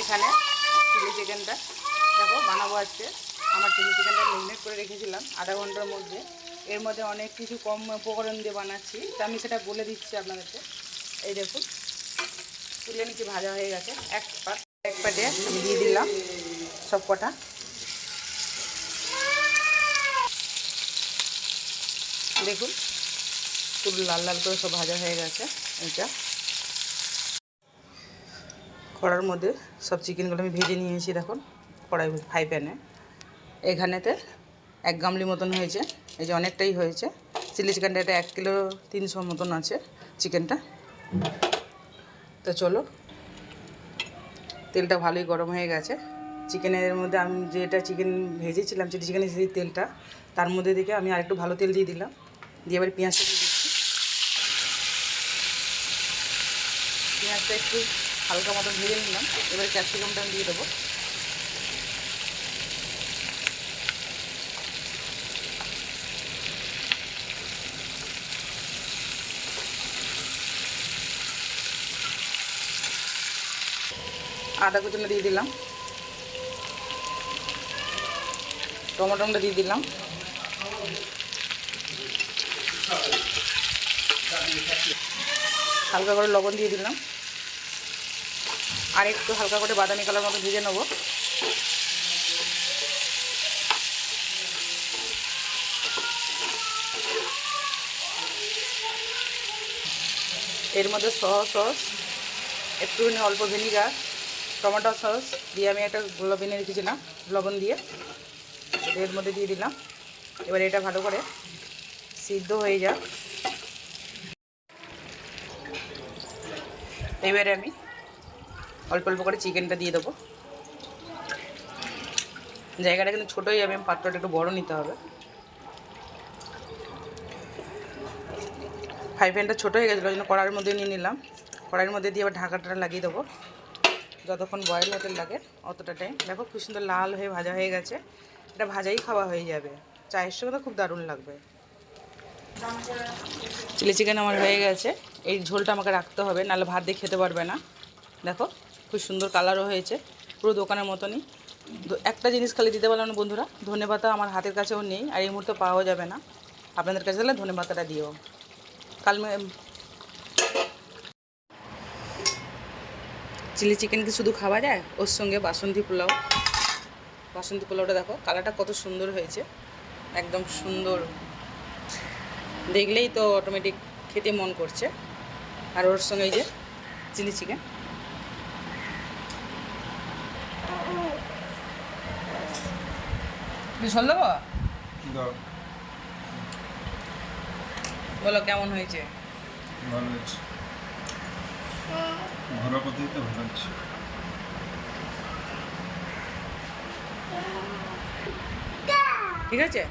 এখানে চিলি চিকেনটা। দেখো, বানাবো আজকে। আমার চিলি চিকেনটা ম্যারিনেট করে রেখেছিলাম আধা ঘণ্টার মধ্যে। এর মধ্যে অনেক কিছু কম উপকরণ দিয়ে বানাচ্ছি। তো আমি সেটা বলে দিচ্ছি আপনাদেরকে। এই দেখুন, তুলে নিচে ভাজা হয়ে গেছে। এক পাট, এক পাটে আমি দিয়ে দিলাম সব কটা। দেখুন পুরো লাল লাল করে সব ভাজা হয়ে গেছে। এটা কড়ার মধ্যে সব চিকেনগুলো আমি ভেজে নিয়েছি, দেখুন, কড়াই ফ্রাই প্যানে। এখানেতে এক গামলি মতন হয়েছে, এই যে অনেকটাই হয়েছে। চিলি চিকেনটা এটা এক কিলো তিনশো মতন আছে চিকেনটা। তো চলো, তেলটা ভালোই গরম হয়ে গেছে। চিকেনের মধ্যে আমি যেটা চিকেন ভেজেছিলাম, চিলি চিকেনের সেই তেলটা, তার মধ্যে থেকে আমি আরেকটু ভালো তেল দিয়ে দিলাম। দিয়ে এবার পেঁয়াজটা দিয়ে দিচ্ছি। পেঁয়াজটা একটু হালকা মতো ভেজে নিলাম। এবার ক্যাপসিকামটা আমি দিয়ে দেবো। আদা কুচুনো দিয়ে দিলাম। টমেটোটা দিয়ে দিলাম। হালকা করে লবণ দিয়ে দিলাম। আর একটু হালকা করে বাদামি কালার মতো ভেজে নেব। এর মধ্যে সস সস, একটুখানি অল্প ভিনিগার, টমেটো সস দিয়ে আমি একটা গোলাপ রেখেছিলাম লবণ দিয়ে। এর মধ্যে দিয়ে দিলাম। এবার এটা ভালো করে সিদ্ধ হয়ে যাক। এবারে আমি অল্প অল্প করে চিকেনটা দিয়ে দেবো। জায়গাটা কিন্তু ছোটোই যাবে পাত্রটা একটু বড় নিতে হবে। ফ্রাই প্যানটা ছোটো হয়ে গেছিল, ওই জন্য কড়াইয়ের মধ্যে নিয়ে নিলাম। কড়াইয়ের মধ্যে দিয়ে আবার ঢাকাটা লাগিয়ে দেবো। যতক্ষণ বয়েল হতে লাগে, অতটা টাইম দেখো খুব সুন্দর লাল হয়ে ভাজা হয়ে গেছে। এটা ভাজাই খাওয়া হয়ে যাবে। চায়ের সঙ্গে তো খুব দারুণ লাগবে। চিলি চিকেন আমার হয়ে গেছে। এই ঝোলটা আমাকে রাখতে হবে, নাহলে ভাত দিয়ে খেতে পারবে না। দেখো। খুব সুন্দর কালারও হয়েছে, পুরো দোকানের মতনই। একটা জিনিস খালি দিতে পারলাম বন্ধুরা ধনে পাতা আমার হাতের কাছেও নেই, আর এই মুহূর্তে পাওয়া যাবে না। আপনাদের কাছে তাহলে ধনে পাতাটা দিও। কাল চিলি চিকেন কি শুধু খাওয়া যায়? ওর সঙ্গে বাসন্তী পোলাও। বাসন্তী পোলাওটা দেখো, কালারটা কত সুন্দর হয়েছে। একদম সুন্দর। দেখলেই তো অটোমেটিক খেতে মন করছে। আর ওর সঙ্গে এই যে চিলি চিকেন। ঝোল দেবো? দাও। বলো কেমন হয়েছে? ভালো হয়েছে। ঘরোয়া পদ্ধতিতে ভালো হয়েছে ঠিক আছে?